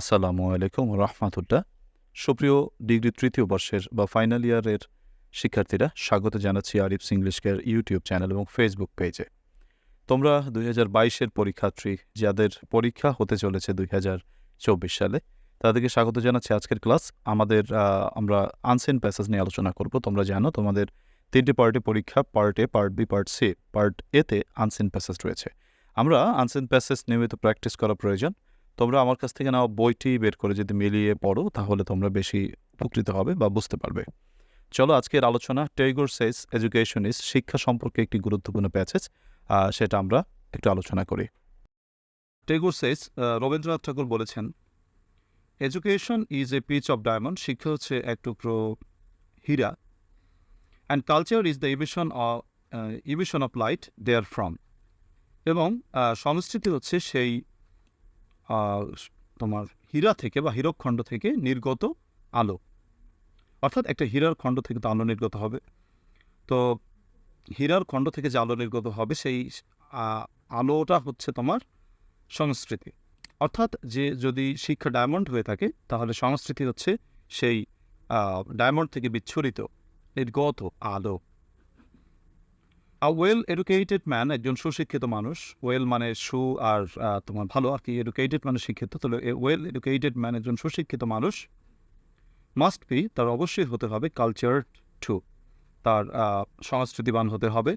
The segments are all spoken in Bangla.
আসসালামু আলাইকুম রহমাতুল্লাহ। সুপ্রিয় ডিগ্রি তৃতীয় বর্ষের বা ফাইনাল ইয়ারের শিক্ষার্থীরা, স্বাগত জানাচ্ছি Arif's English care YouTube channel এবং ফেসবুক পেজে। তোমরা দুই হাজার বাইশের পরীক্ষার্থী, যাদের পরীক্ষা হতে চলেছে দুই হাজার চব্বিশ সালে, তাদেরকে স্বাগত জানাচ্ছি আজকের ক্লাস। আমাদের আমরা আনসেন প্যাসেজ নিয়ে আলোচনা করব। তোমরা জানো, তোমাদের তিনটি পার্টে পরীক্ষা, part A, part B, part C, part এতে আনসেন প্যাসেজ রয়েছে। আমরা আনসেন প্যাসেজ নিয়মিত প্র্যাকটিস করা প্রয়োজন। তোমরা আমার কাছ থেকে নেওয়া বইটি বের করে যদি মিলিয়ে পড়ো, তাহলে তোমরা বেশি উপকৃত হবে বা বুঝতে পারবে। চলো আজকের আলোচনা টেগোর সেস এডুকেশন ইস শিক্ষা সম্পর্কে একটি গুরুত্বপূর্ণ প্যাসেজ সেটা আমরা একটু আলোচনা করি। টেগোর সেস রবীন্দ্রনাথ ঠাকুর বলেছেন education is a piece of diamond শিক্ষা হচ্ছে এক টুকরো হীরা and culture is the emission of emission of light there from এবং সংস্কৃতি হচ্ছে সেই তোমার হীরা থেকে বা হীরকখণ্ড থেকে নির্গত আলো। অর্থাৎ একটা হীরার খণ্ড থেকে তো আলো নির্গত হবে। তো হীরার খণ্ড থেকে যে আলো নির্গত হবে, সেই আলোটা হচ্ছে তোমার সংস্কৃতি। অর্থাৎ যে যদি শিক্ষা ডায়মন্ড হয়ে থাকে, তাহলে সংস্কৃতি হচ্ছে সেই ডায়মন্ড থেকে বিচ্ছুরিত, নির্গত আলো। আ ওয়েল এডুকেটেড ম্যান একজন সুশিক্ষিত মানুষ ওয়েল মানে সু আর তোমার ভালো আর কি এডুকেটেড মানে শিক্ষিত, তাহলে ওয়েল এডুকেটেড ম্যান একজন সুশিক্ষিত মানুষ মাস্ট বি তার অবশ্যই হতে হবে কালচার টু তার সংস্কৃতিবান হতে হবে।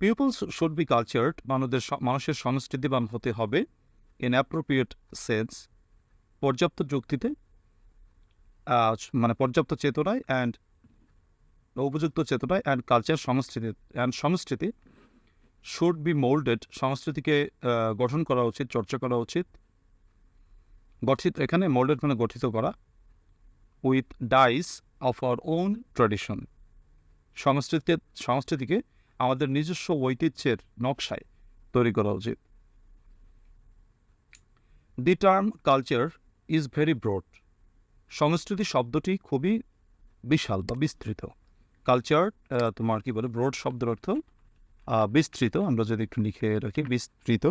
পিপলস শুড বি কালচার্ড মানুষদের স- মানুষের সংস্কৃতিবান হতে হবে ইন অ্যাপ্রোপ্রিয়েট সেন্স পর্যাপ্ত যুক্তিতে মানে পর্যাপ্ত চেতনায় অ্যান্ড উপযুক্ত চেতনায় অ্যান্ড কালচার সংস্কৃতি অ্যান্ড সংস্কৃতি শুড বি মোল্ডেড সংস্কৃতিকে গঠন করা উচিত, চর্চা করা উচিত। গঠিত, এখানে মোল্ডেড মানে গঠিত করা। With dies of our own tradition সংস্কৃতি সংস্কৃতিকে আমাদের নিজস্ব ঐতিহ্যের নকশায় তৈরি করা উচিত। The term culture is very broad সংস্কৃতি শব্দটি খুবই বিশাল বা বিস্তৃত। কালচার তোমার কি বলে ব্রড শব্দের অর্থ বিস্তৃত। আমরা যদি একটু লিখে রাখি, বিস্তৃত।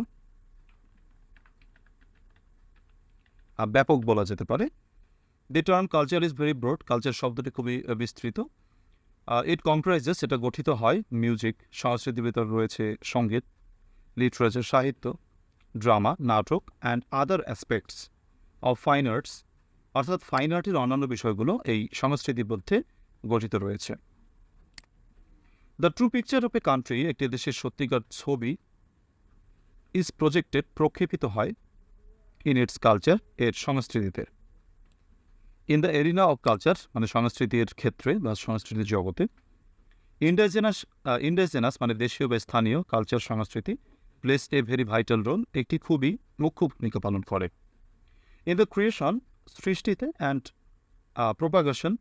ব্যাপক বলা যেতে পারে। The term culture is very broad culture শব্দটি খুবই বিস্তৃত। ইট কম্প্রাইজেস এটা গঠিত হয় মিউজিক সংস্কৃতির ভিতর রয়েছে সংগীত লিটারেচার সাহিত্য ড্রামা নাটক and other aspects of fine arts অর্থাৎ ফাইন আর্টের অন্যান্য বিষয়গুলো এই সংস্কৃতির মধ্যে গঠিত রয়েছে। The true picture of a country একটি দেশের সত্যিকার ছবি ইজ প্রজেক্টেড প্রক্ষেপিত হয় ইন ইটস কালচার এর সংস্কৃতিতে। In the arena of culture মানে সংস্কৃতির ক্ষেত্রে বা সংস্কৃতির জগতে ইন্ডাইজেনাস ইন্ডাইজেনাস মানে দেশীয় বা স্থানীয় কালচার সংস্কৃতি plays a very vital role একটি খুবই মুখ্য ভূমিকা পালন করে। ইন দ্য ক্রিয়েশন সৃষ্টিতে অ্যান্ড প্রোপাগেশন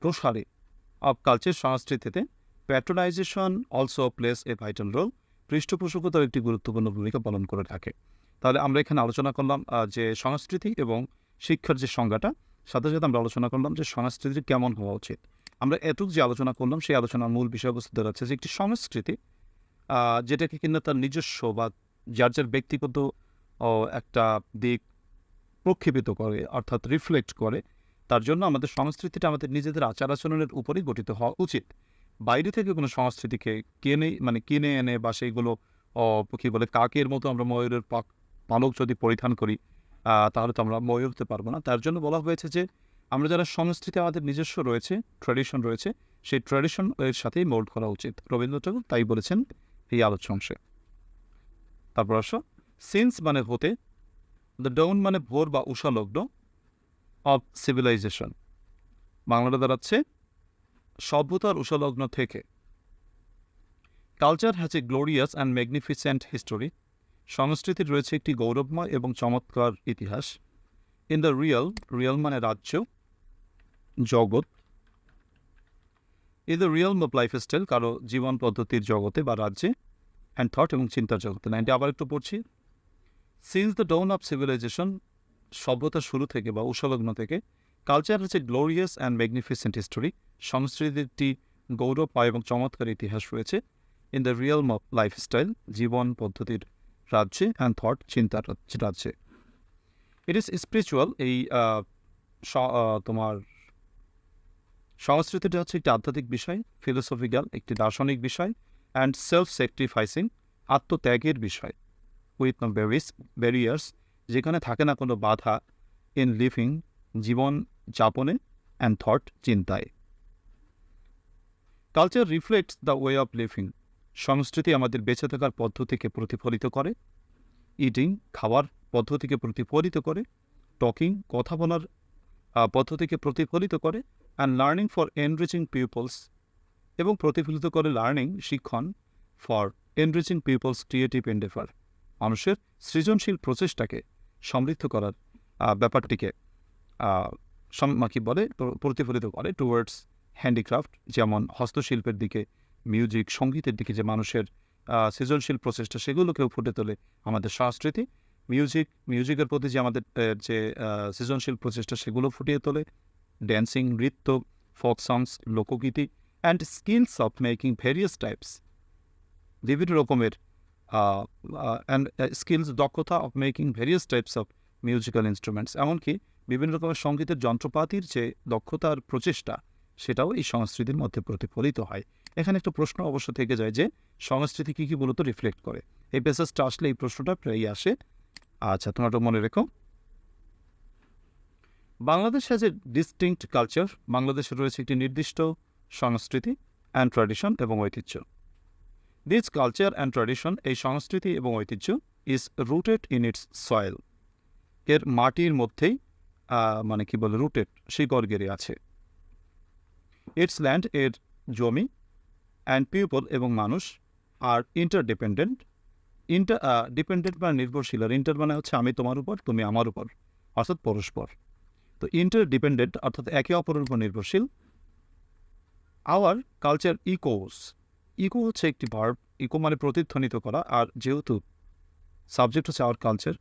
প্রসারে অফ কালচার সংস্কৃতিতে patronisation also plays a vital role পৃষ্ঠপোষকতার একটি গুরুত্বপূর্ণ ভূমিকা পালন করে থাকে। তাহলে আমরা এখানে আলোচনা করলাম যে সংস্কৃতি এবং শিক্ষার যে সংজ্ঞাটা, সাথে সাথে আমরা আলোচনা করলাম যে সংস্কৃতি কেমন হওয়া উচিত। আমরা এটুক যে আলোচনা করলাম, সেই আলোচনার মূল বিষয়বস্তু দাঁড়াচ্ছে যে একটি সংস্কৃতি যেটাকে কিনা তার নিজস্ব বা যার যার ব্যক্তিগত একটা দিক প্রক্ষেপিত করে, অর্থাৎ রিফ্লেক্ট করে, তার জন্য আমাদের সংস্কৃতিটা আমাদের নিজেদের আচার আচরণের উপরই গঠিত হওয়া উচিত। বাইরে থেকে কোনো সংস্কৃতিকে কিনে মানে কিনে এনে বা সেইগুলো কী বলে, কাকের মতো আমরা ময়ূরের পাক, পালক যদি পরিধান করি তাহলে তো আমরা ময়ূর হতে পারব না। তার জন্য বলা হয়েছে যে, আমরা যারা সংস্কৃতি আমাদের নিজস্ব রয়েছে ট্র্যাডিশন রয়েছে, সেই ট্র্যাডিশন এর সাথেই মোল্ড করা উচিত। রবীন্দ্র ঠাকুর তাই বলেছেন এই আলোচ্য অংশে। তারপর আসো। সিন্স মানে হতে দ্য ডাউন মানে ভোর বা উষালগ্ন অফ সিভিলাইজেশন বাংলাটা দাঁড়াচ্ছে সভ্যতার উষালগ্ন থেকে। Culture has a glorious and magnificent history সংস্কৃতির রয়েছে একটি গৌরবময় এবং চমৎকার ইতিহাস। ইন দ্য রিয়েল রিয়েল মানে রাজ্য, জগৎ। In the realm of lifestyle কারও জীবন পদ্ধতির জগতে বা রাজ্যে অ্যান্ড থট এবং চিন্তার জগতে। নাইনটি আবার একটু পড়ছি। Since the dawn of civilisation সভ্যতার শুরু থেকে বা উষলগ্ন থেকে কালচার হচ্ছে গ্লোরিয়াস অ্যান্ড ম্যাগনিফিসেন্ট হিস্টোরি সংস্কৃতির একটি গৌরবময় এবং চমৎকার ইতিহাস রয়েছে ইন দ্য রিয়েল লাইফস্টাইল জীবন পদ্ধতির রাজ্যে অ্যান্ড থট চিন্তার রাজ্যে- ইট ইজ স্পিরিচুয়াল এই তোমার সংস্কৃতিটা হচ্ছে একটি আধ্যাত্মিক বিষয় ফিলোসফিক্যাল একটি দার্শনিক বিষয় অ্যান্ড সেলফ স্যাক্রিফাইসিং আত্মত্যাগের বিষয় উইথ নো ব্যারিস ব্যারিয়ার্স যেখানে থাকে না কোনো বাধা ইন লিভিং জীবন যাপনে অ্যান্ড থট চিন্তায় culture reflects the way of living সংস্কৃতি আমাদের বেঁচে থাকার পদ্ধতিকে প্রতিফলিত করে ইটিং খাওয়ার পদ্ধতিকে প্রতিফলিত করে টকিং কথা বলার পদ্ধতিকে প্রতিফলিত করে and learning for enriching people's এবং প্রতিফলিত করে লার্নিং শিক্ষণ for enriching people's creative endeavour মানুষের সৃজনশীল প্রচেষ্টাকে সমৃদ্ধ করার ব্যাপারটিকে কি বলে প্রতিফলিত করে টুয়ার্ডস হ্যান্ডিক্রাফট যেমন হস্তশিল্পের দিকে মিউজিক সঙ্গীতের দিকে যে মানুষের সৃজনশীল প্রচেষ্টা, সেগুলোকেও ফুটে তোলে আমাদের সংস্কৃতি। মিউজিক মিউজিকের প্রতি যে আমাদের যে সৃজনশীল প্রচেষ্টা, সেগুলো ফুটিয়ে তোলে। ড্যান্সিং নৃত্য ফোক সংস লোকগীতি and skills of making various types বিভিন্ন রকমের অ্যান্ড স্কিলস দক্ষতা of making various types of musical instruments এমনকি বিভিন্ন রকমের সঙ্গীতের যন্ত্রপাতির যে দক্ষতার প্রচেষ্টা, সেটাও এই সংস্কৃতির মধ্যে প্রতিফলিত হয়। এখানে একটা প্রশ্ন অবশ্য থেকে যায় যে, সংস্কৃতি কী কী মূলত রিফ্লেক্ট করে? এই পেসেজটা আসলে এই প্রশ্নটা প্রায়ই আসে। আচ্ছা তোমরা মনে রেখো। Bangladesh has a distinct culture বাংলাদেশে রয়েছে একটি নির্দিষ্ট সংস্কৃতি অ্যান্ড ট্র্যাডিশন এবং ঐতিহ্য। দিস কালচার অ্যান্ড ট্র্যাডিশন এই সংস্কৃতি এবং ঐতিহ্য is rooted in its soil এর মাটির মধ্যেই মানে কি বলে রুটেড শিকড় গেড়ে আছে। ইটস ল্যান্ড এর জমি অ্যান্ড পিপল এবং মানুষ আর ইন্টারডিপেন্ডেন্ট ইন্টার ডিপেন্ডেন্ট মানে নির্ভরশীল। আর ইন্টার মানে হচ্ছে আমি তোমার উপর, তুমি আমার উপর, অর্থাৎ পরস্পর। তো ইন্টার ডিপেন্ডেন্ট অর্থাৎ একে অপরের উপর নির্ভরশীল। আওয়ার কালচার ইকোস ইকো হচ্ছে একটি ভার্ব ইকো মানে প্রতিধ্বনিত করা। আর যেহেতু সাবজেক্ট হচ্ছে আওয়ার কালচার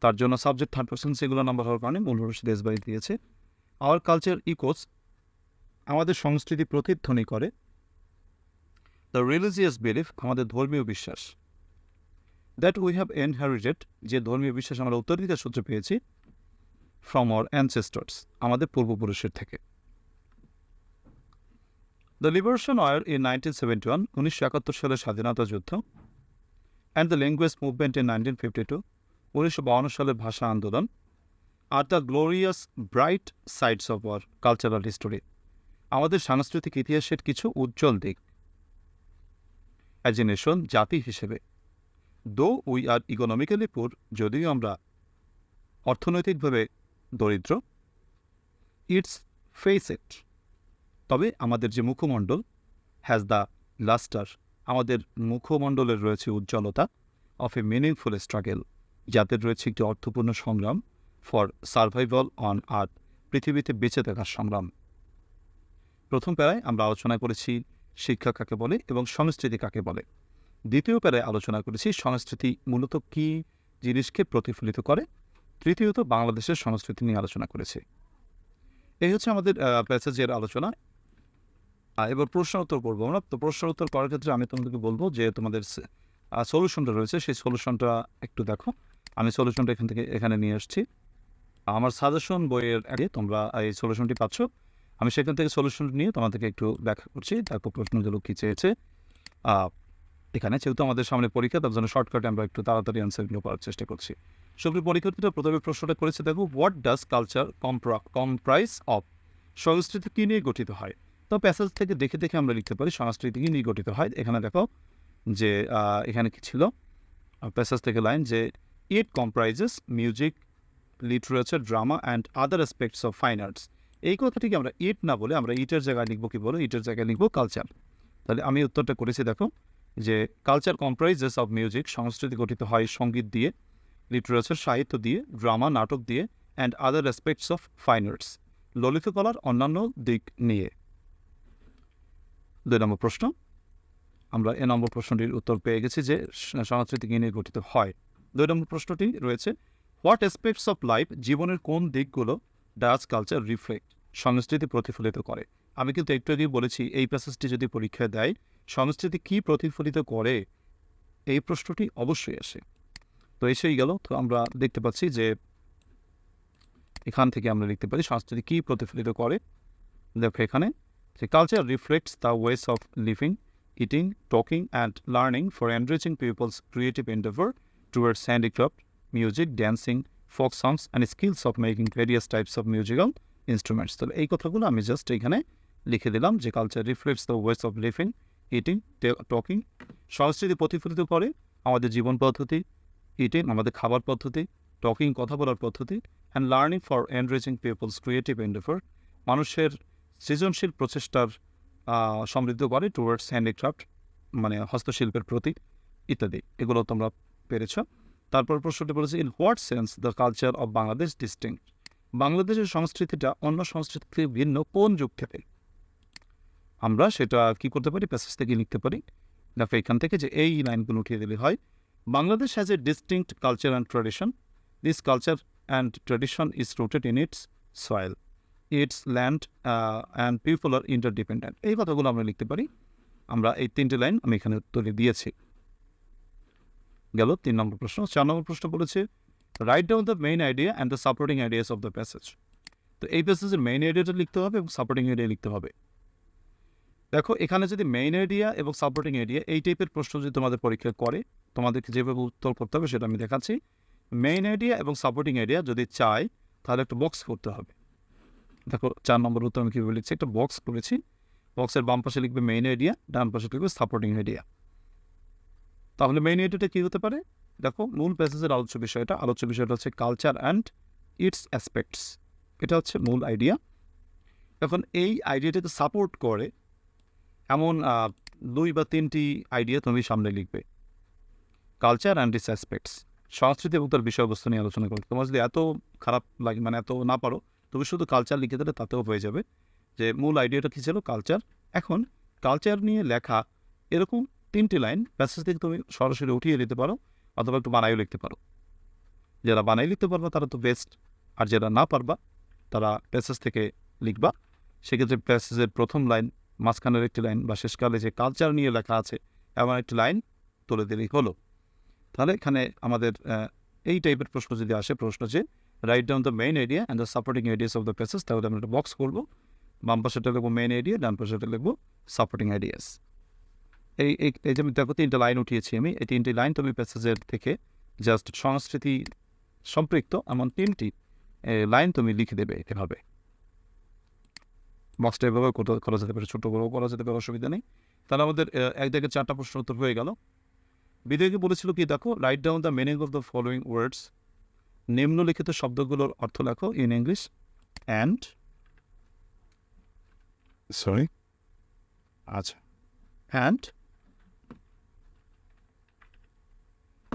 তার জন্য সাবজেক্ট থার্ড পার্সন সেগুলো নাম্বার হওয়ার কারণে মূল রূপে দেশবাড়ি দিয়েছে। আওয়ার কালচার ইকোস আমাদের সংস্কৃতি প্রতিধ্বনি করে। দ্য রিলিজিয়াস বিলিফ আমাদের ধর্মীয় বিশ্বাস। দ্যাট উই হ্যাভ এনহেরিটেড যে ধর্মীয় বিশ্বাস আমরা উত্তরাধিকার সূত্রে পেয়েছি ফ্রম আওয়ার অ্যানসেস্টার্স আমাদের পূর্বপুরুষের থেকে। The liberation war in nineteen seventy one উনিশশো একাত্তর সালের স্বাধীনতা যুদ্ধ and the language movement in nineteen fifty two উনিশশো সালের ভাষা আন্দোলন আর the glorious bright sides of our cultural history আমাদের সাংস্কৃতিক ইতিহাসের কিছু উজ্জ্বল দিক। অ্যাজ এ নেশন জাতি হিসেবে দো উই আর ইকোনমিক্যালি পুর যদিও আমরা অর্থনৈতিকভাবে দরিদ্র ইটস ফেস ইট তবে আমাদের যে মুখমণ্ডল হ্যাজ দ্য লাস্টার আমাদের মুখমণ্ডলের রয়েছে উজ্জ্বলতা অফ এ মিনিংফুল স্ট্রাগেল যাদের রয়েছে একটি অর্থপূর্ণ সংগ্রাম ফর সার্ভাইভাল অন আর্থ, পৃথিবীতে বেঁচে থাকার সংগ্রাম। প্রথম প্যারায় আমরা আলোচনা করেছি শিক্ষা কাকে বলে এবং সংস্কৃতি কাকে বলে। দ্বিতীয় প্যারায় আলোচনা করেছি সংস্কৃতি মূলত কী জিনিসকে প্রতিফলিত করে। তৃতীয়ত বাংলাদেশের সংস্কৃতি নিয়ে আলোচনা করেছে। এই হচ্ছে আমাদের প্যাসেজের আলোচনা। এবার প্রশ্ন উত্তর করব আমরা। তো প্রশ্ন উত্তর করার ক্ষেত্রে আমি তোমাদেরকে বলব যে তোমাদের সলিউশনটা রয়েছে। সেই সলিউশনটা একটু দেখো। আমি সলিউশনটা এখান থেকে এখানে নিয়ে আসছি। আমার সাজেশন বইয়ের আগে তোমরা এই সলিউশনটি পাচ্ছ। আমি সেখান থেকে সলিউশন নিয়ে তোমাদেরকে একটু ব্যাখ্যা করছি, তারপর প্রশ্নগুলো কী চেয়েছে। এখানে যেহেতু আমাদের সামনে পরীক্ষা, তার জন্য শর্টকাটে আমরা একটু তাড়াতাড়ি অ্যান্সারগুলো করার চেষ্টা করছি। সুপ্রিয় পরীক্ষার্থীরা, প্রথমে প্রশ্নটা করেছে, দেখো what does culture comprise comprise of সংস্কৃতি কী নিয়ে গঠিত হয়? তো প্যাসেজ থেকে দেখে দেখে আমরা লিখতে পারি, সংস্কৃতি কী নিয়ে গঠিত হয়? এখানে দেখো যে এখানে কি ছিল? প্যাসেজ থেকে লাইন যে it comprises music literature drama and other aspects of fine arts এই কথাটিকে আমরা ইট না বলে আমরা ইটের জায়গায় লিখব কি বলো? ইটের জায়গায় লিখব কালচার তাহলে আমি উত্তরটা করেছি, দেখো, যে কালচার কম্প্রাইজেস অফ মিউজিক সংস্কৃতি গঠিত হয় সংগীত দিয়ে লিটারেচার সাহিত্য দিয়ে ড্রামা নাটক দিয়ে and other aspects of fine arts Lalit কলার অন্যান্য দিক নিয়ে। দুই নম্বর প্রশ্ন। আমরা এ নম্বর প্রশ্নটির উত্তর পেয়ে গেছি যে সংস্কৃতি নিয়ে গঠিত হয়। দুই নম্বর প্রশ্নটি রয়েছে হোয়াট অ্যাসপেক্টস অফ লাইফ জীবনের কোন দিকগুলো ডাচ কালচার রিফ্লেক্ট সংস্কৃতি প্রতিফলিত করে। আমি কিন্তু একটু আগেই বলেছি, এই প্যাসেজটি যদি পরীক্ষায় দেয়, সংস্কৃতি কি প্রতিফলিত করে? এই প্রশ্নটি অবশ্যই আসে। তো এসেই গেল, তো আমরা দেখতে পাচ্ছি যে এখান থেকে আমরা লিখতে পারি, সংস্কৃতি কী প্রতিফলিত করে? দেখো এখানে, যে culture reflects the ways of living eating talking and learning for enriching people's creative endeavour towards handicraft music dancing folk songs and skills of making various types of musical instruments তাহলে এই কথাগুলো আমি জাস্ট এখানে লিখে দিলাম, যে culture reflects the ways of living eating talking সংস্কৃতি প্রতিফলিত করে আমাদের জীবন পদ্ধতি ইটিং আমাদের খাবার পদ্ধতি টকিং কথা বলার পদ্ধতি and learning for enriching people's creative endeavour মানুষের সৃজনশীল প্রচেষ্টার সমৃদ্ধ করে টুয়ার্ডস হ্যান্ডিক্রাফট মানে হস্তশিল্পের প্রতি, ইত্যাদি। এগুলো তোমরা পেরেছ। তারপর প্রশ্নটি বলেছে in what sense the culture of Bangladesh distinct বাংলাদেশের সংস্কৃতিটা অন্য সংস্কৃতি থেকে ভিন্ন কোন যুগ থেকে? আমরা সেটা কি করতে পারি? প্যাসেজ থেকে লিখতে পারি। দেখো, এখান থেকে যে এই লাইনগুলো উঠিয়ে দিলে হয় Bangladesh has a distinct culture and tradition this culture and tradition is rooted in its soil its land and people are interdependent এই কথাগুলো আমরা লিখতে পারি। আমরা এই তিনটে লাইন আমি এখানে উত্তরে দিয়েছি। গেল, তিন নম্বর প্রশ্ন, চার নম্বর প্রশ্ন বলেছে write down the main idea and the supporting ideas of the passage তো এই প্যাসেজের মেইন আইডিয়াটা লিখতে হবে এবং সাপোর্টিং আইডিয়া লিখতে হবে। দেখো, এখানে যদি মেইন আইডিয়া এবং সাপোর্টিং আইডিয়া এই টাইপের প্রশ্ন যদি তোমাদের পরীক্ষা করে, তোমাদেরকে যেভাবে উত্তর করতে হবে সেটা আমি দেখাচ্ছি। মেইন আইডিয়া এবং সাপোর্টিং আইডিয়া যদি চাই, তাহলে একটা বক্স করতে হবে। দেখো, চার নম্বর উত্তর আমি কীভাবে লিখছি, একটা বক্স করেছি। বক্সের বাম পাশে লিখবে মেইন আইডিয়া ডান পাশে লিখবে সাপোর্টিং আইডিয়া তাহলে মেইন আইডিয়াটা কী হতে পারে? দেখো, মূল প্যাসেজের আলোচ্য বিষয়টা আলোচ্য বিষয়টা হচ্ছে কালচার অ্যান্ড ইটস অ্যাসপেক্টস এটা হচ্ছে মূল আইডিয়া এখন এই আইডিয়াটাকে সাপোর্ট করে এমন দুই বা তিনটি আইডিয়া তুমি সামনে লিখবে। কালচার অ্যান্ড ইটস অ্যাসপেক্টস সংস্কৃতি এবং তার বিষয়বস্তু নিয়ে আলোচনা করবে। তোমার যদি এত খারাপ লাগে মানে এত না পারো, তুমি শুধু কালচার লিখে দিলে তাতেও হয়ে যাবে। যে মূল আইডিয়াটা কী ছিল? কালচার এখন কালচার নিয়ে লেখা এরকম তিনটি লাইন প্যাসেজ থেকে তুমি সরাসরি উঠিয়ে নিতে পারো অথবা একটু বানাইও লিখতে পারো। যারা বানাই লিখতে পারবা, তারা তো বেস্ট আর যারা না পারবা, তারা প্যাসেজ থেকে লিখবা। সেক্ষেত্রে প্যাসেজের প্রথম লাইন, মাঝখানের একটি লাইন বা শেষকালে যে কালচার নিয়ে লেখা আছে, এমন একটি লাইন তুলে দিলেই হলো। তাহলে এখানে আমাদের এই টাইপের প্রশ্ন যদি আসে, প্রশ্ন যে write down the main area and the supporting areas of the passage তাহলে আমরা একটা বক্স করব বাম পাশেটা লিখব মেইন এরিয়া ডান পাশেটা লিখব সাপোর্টিং আইডিয়াস এই এই যে আমি দেখো তিনটে লাইন উঠিয়েছি আমি এই তিনটি লাইন তুমি প্যাসেজের থেকে জাস্ট সংস্কৃতি সম্পৃক্ত এমন তিনটি লাইন তুমি লিখে দেবে এভাবে। বক্সটা এভাবে করা- যেতে পারে ছোটো বড়ো করা যেতে পারে অসুবিধা নেই। তাহলে আমাদের এক থেকে চারটা প্রশ্ন উত্তর হয়ে গেল। বিদেকে বলেছিল কি দেখো write down the meaning of the following words নিম্নলিখিত শব্দগুলোর অর্থ লেখো ইন ইংলিশ অ্যান্ড সরি আচ্ছা। And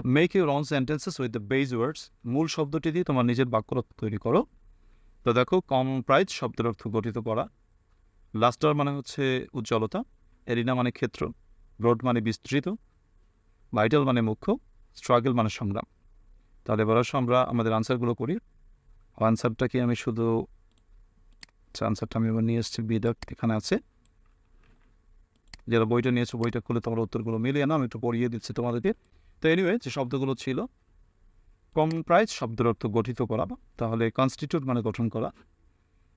make your own sentences with the base words মূল শব্দটি দিয়ে তোমার নিজের বাক্য তৈরি করো। তো দেখো কমপ্রাইজ শব্দের অর্থ গঠিত করা। লাস্টার মানে হচ্ছে উজ্জ্বলতা। এরিনা মানে ক্ষেত্র। ব্রড মানে বিস্তৃত। ভাইটাল মানে মুখ্য। স্ট্রাগল মানে সংগ্রাম। তাহলে এবার আমরা আমাদের আনসারগুলো করি। আনসারটা কি? আমি শুধু আচ্ছা আনসারটা আমি এবার নিয়ে এসেছি। বিদাক এখানে আছে। যারা বইটা নিয়েছো, বইটা খুলে তোমার উত্তরগুলো মিলিয়ে না আমি একটু পড়িয়ে দিচ্ছি তোমাদেরকে। তো এনিওয়ে যে শব্দগুলো ছিল কম্প্রাইজ শব্দের অর্থ গঠিত করা, তাহলে কনস্টিটিউট মানে গঠন করা।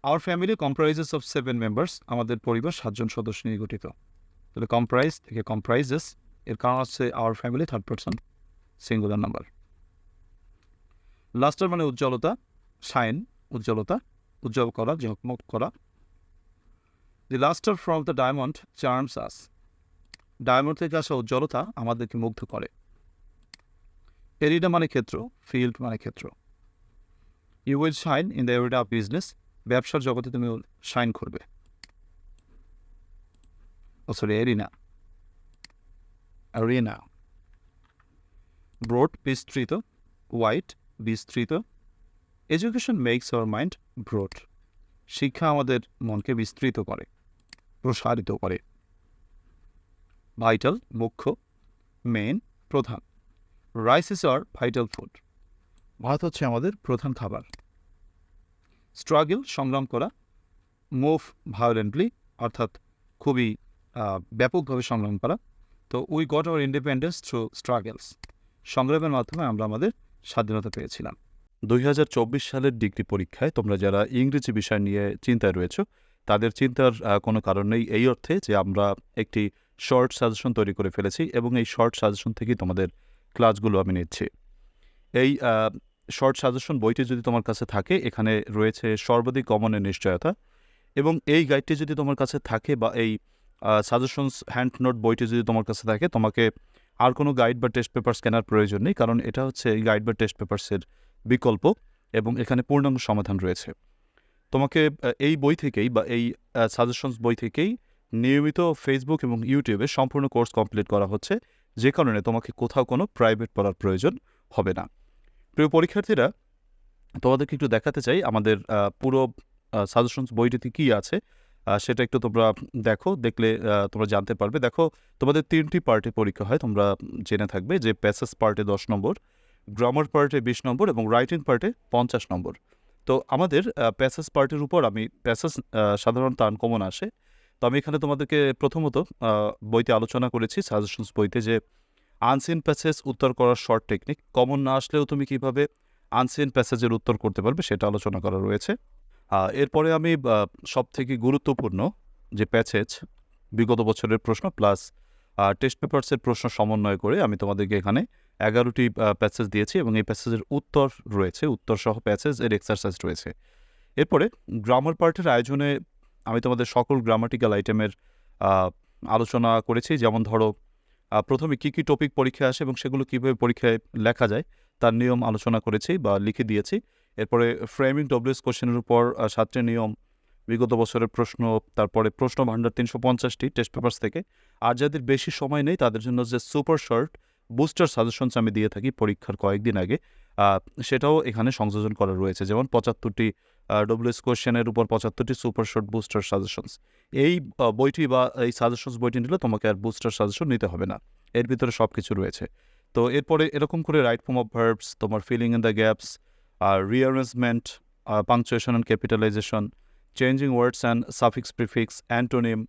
Our family comprises of seven members আমাদের পরিবার সাতজন সদস্য নিয়ে গঠিত। তাহলে কম্প্রাইজ থেকে কম্প্রাইজেস এর কারণ হচ্ছে our family third person singular number lustre মানে উজ্জ্বলতা শাইন উজ্জ্বলতা, উজ্জ্বল করা ঝকমক করা। The lustre from the diamond charms us diamond থেকে আসা উজ্জ্বলতা আমাদেরকে মুগ্ধ করে। এরিডা মানে ক্ষেত্র ফিল্ড মানে ক্ষেত্র। You will shine in the arena of business ব্যবসার জগতে তুমি শাইন করবে। সরি এরিনা এরিনা ব্রড বিস্তৃত হোয়াইট বিস্তৃত। Education makes our mind broad শিক্ষা আমাদের মনকে বিস্তৃত করে, প্রসারিত করে। ভাইটাল মুখ্য মেন প্রধান। রাইস আর ভাইটাল ফুড ভাত হচ্ছে আমাদের প্রধান খাবার। স্ট্রাগল সংগ্রাম করা। মুভ ভায়োলেন্টলি অর্থাৎ খুবই ব্যাপকভাবে সংগ্রাম করা। তো we got our independence through struggles সংগ্রামের মাধ্যমে আমরা আমাদের স্বাধীনতা পেয়েছিলাম। দুই হাজার চব্বিশ সালের ডিগ্রি পরীক্ষায় তোমরা যারা ইংরেজি বিষয় নিয়ে চিন্তায় রয়েছ, তাদের চিন্তার কোনো কারণ নেই এই অর্থে যে আমরা একটি শর্ট সাজেশন তৈরি করে ফেলেছি এবং এই শর্ট সাজেশন থেকেই তোমাদের ক্লাসগুলো আমি নিচ্ছি। এই শর্ট সাজেশন বইটি যদি তোমার কাছে থাকে, এখানে রয়েছে সর্বাধিক কমনের নিশ্চয়তা এবং এই গাইডটি যদি তোমার কাছে থাকে বা এই সাজেশনস হ্যান্ড নোট বইটি যদি তোমার কাছে থাকে, তোমাকে আর কোনো গাইড বা টেস্ট পেপার স্ক্যানার প্রয়োজন নেই, কারণ এটা হচ্ছে এই গাইড বা টেস্ট পেপারসের বিকল্প এবং এখানে পূর্ণাঙ্গ সমাধান রয়েছে। তোমাকে এই বই থেকেই বা এই সাজেশনস বই থেকেই নিয়মিত ফেসবুক এবং ইউটিউবে সম্পূর্ণ কোর্স কমপ্লিট করা হচ্ছে। যে কারণে তোমাকে কোথাও কোনো প্রাইভেট পড়ার প্রয়োজন হবে না। প্রিয় পরীক্ষার্থীরা, তোমাদেরকে একটু দেখাতে চাই আমাদের পুরো সাজেশনস বইটিতে কী আছে। সেটা একটু তোমরা দেখো, দেখলে তোমরা জানতে পারবে। দেখো, তোমাদের তিনটি পার্টে পরীক্ষা হয়, তোমরা জেনে থাকবে যে প্যাসেজ পার্টে দশ নম্বর গ্রামার পার্টে বিশ নম্বর এবং রাইটিং পার্টে পঞ্চাশ নম্বর। তো আমাদের প্যাসেজ পার্টের উপর আমি প্যাসেজ সাধারণত আনকমন আসে। তো আমি এখানে তোমাদেরকে প্রথমত বইতে আলোচনা করেছি সাজেশনস বইতে যে আনসিন প্যাসেজ উত্তর করার শর্ট টেকনিক কমন না আসলেও তুমি কীভাবে আনসিন প্যাসেজের উত্তর করতে পারবে সেটা আলোচনা করা রয়েছে। এরপরে আমি সব থেকে গুরুত্বপূর্ণ যে প্যাসেজ বিগত বছরের প্রশ্ন প্লাস টেস্ট পেপার্সের প্রশ্ন সমন্বয় করে আমি তোমাদেরকে এখানে এগারোটি প্যাসেজ দিয়েছি এবং এই প্যাসেজের উত্তর রয়েছে উত্তর সহ প্যাসেজ এর এক্সারসাইজ রয়েছে। এরপরে গ্রামার পার্টের আয়োজনে আমি তোমাদের সকল গ্রামাটিক্যাল আইটেমের আলোচনা করেছি। যেমন ধরো প্রথমে কী কী টপিক পরীক্ষায় আসে এবং সেগুলো কীভাবে পরীক্ষায় লেখা যায়, তার নিয়ম আলোচনা করেছি বা লিখে দিয়েছি। এরপরে ফ্রেমিং ডব্লিউএস কোশ্চেনের উপর সাতটি নিয়ম, বিগত বছরের প্রশ্ন, তারপরে প্রশ্ন ভাণ্ডার তিনশো পঞ্চাশটি টেস্ট পেপার্স থেকে। আর যাদের বেশি সময় নেই, তাদের জন্য যে সুপার শর্ট বুস্টার সাজেশনস আমি দিয়ে থাকি পরীক্ষার কয়েকদিন আগে সেটাও এখানে সংযোজন করা রয়েছে। যেমন পঁচাত্তরটি ডব্লিউএস কোশ্চেনের উপর পঁচাত্তরটি সুপার শর্ট বুস্টার সাজেশনস। এই বইটি বা এই সাজেশনস বইটি নিলে তোমাকে আর বুস্টার সাজেশন নিতে হবে না। এর ভিতরে সব কিছু রয়েছে। তো এরপরে এরকম করে রাইট ফর্ম অফ ভার্বস, তোমার filling in the gaps R rearrangement punctuation and capitalisation, changing words and suffix prefix, antonym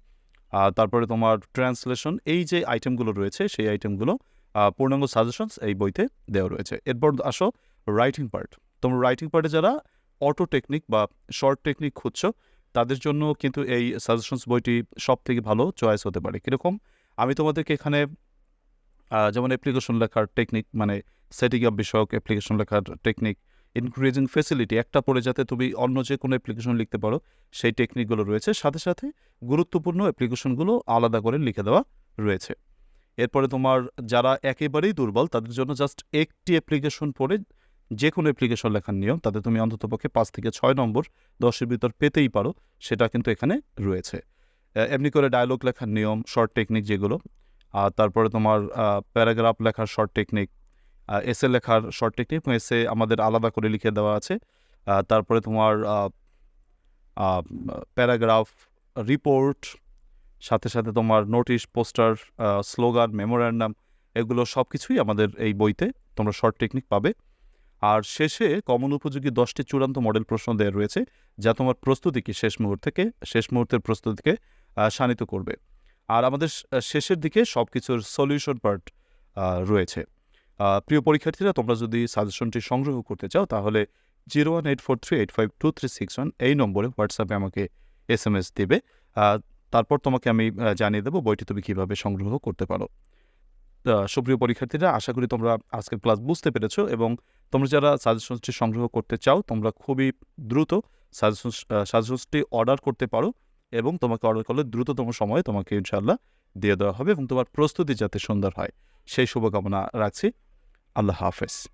তারপরে তোমার ট্রান্সলেশন, এই যে আইটেমগুলো রয়েছে, সেই আইটেমগুলো পূর্ণাঙ্গ সাজেশনস এই বইতে দেওয়া রয়েছে। এরপর আসো রাইটিং পার্ট। তোমরা রাইটিং পার্টে যারা অটো টেকনিক বা শর্ট টেকনিক খুঁজছো, তাদের জন্য কিন্তু এই সাজেশনস বইটি সব থেকে ভালো চয়েস হতে পারে। কীরকম? আমি তোমাদেরকে এখানে যেমন অ্যাপ্লিকেশন লেখার টেকনিক মানে সেটিং আপ বিষয়ক অ্যাপ্লিকেশন লেখার টেকনিক ইনক্রিজিং ফেসিলিটি একটা পড়ে যাতে তুমি অন্য যে কোনো অ্যাপ্লিকেশন লিখতে পারো, সেই টেকনিকগুলো রয়েছে। সাথে সাথে গুরুত্বপূর্ণ অ্যাপ্লিকেশনগুলো আলাদা করে লিখে দেওয়া রয়েছে। এরপরে তোমার যারা একেবারেই দুর্বল, তাদের জন্য জাস্ট একটি অ্যাপ্লিকেশন পড়ে যে কোনো অ্যাপ্লিকেশন লেখার নিয়ম, তাতে তুমি অন্ততপক্ষে পাঁচ থেকে ছয় নম্বর দশের ভিতর পেতেই পারো, সেটা কিন্তু এখানে রয়েছে। এমনি করে ডায়লগ লেখার নিয়ম শর্ট টেকনিক যেগুলো, আর তারপরে তোমার প্যারাগ্রাফ লেখার শর্ট টেকনিক এসে লেখার শর্ট টেকনিক এসে আমাদের আলাদা করে লিখে দেওয়া আছে। তারপরে তোমার প্যারাগ্রাফ রিপোর্ট সাথে সাথে তোমার নোটিশ পোস্টার স্লোগান মেমোরান্ডাম এগুলো সব কিছুই আমাদের এই বইতে তোমরা শর্ট টেকনিক পাবে। আর শেষে কমন উপযোগী দশটি চূড়ান্ত মডেল প্রশ্ন দেওয়া রয়েছে, যা তোমার প্রস্তুতিকে শেষ মুহূর্তকে শেষ মুহূর্তের প্রস্তুতিকে শানিত করবে। আর আমাদের শেষের দিকে সব কিছুর সলিউশন পার্ট রয়েছে। প্রিয় পরীক্ষার্থীরা, তোমরা যদি সাজেশনটি সংগ্রহ করতে চাও, তাহলে zero one eight four three eight five two three six one এই নম্বরে হোয়াটসঅ্যাপে আমাকে এস এম এস দেবে তারপর তোমাকে আমি জানিয়ে দেবো বইটি তুমি কীভাবে সংগ্রহ করতে পারো। সুপ্রিয় পরীক্ষার্থীরা, আশা করি তোমরা আজকের ক্লাস বুঝতে পেরেছ এবং তোমরা যারা সাজেশনসটি সংগ্রহ করতে চাও, তোমরা খুবই দ্রুত সাজেশনস সাজেশনসটি অর্ডার করতে পারো এবং তোমাকে অর্ডার করলে দ্রুততম সময়ে তোমাকে ইনশাআল্লাহ দিয়ে দেওয়া হবে এবং তোমার প্রস্তুতি যাতে সুন্দর হয়। সেই শুভকামনা রাখছি। আল্লাহ হাফেজ।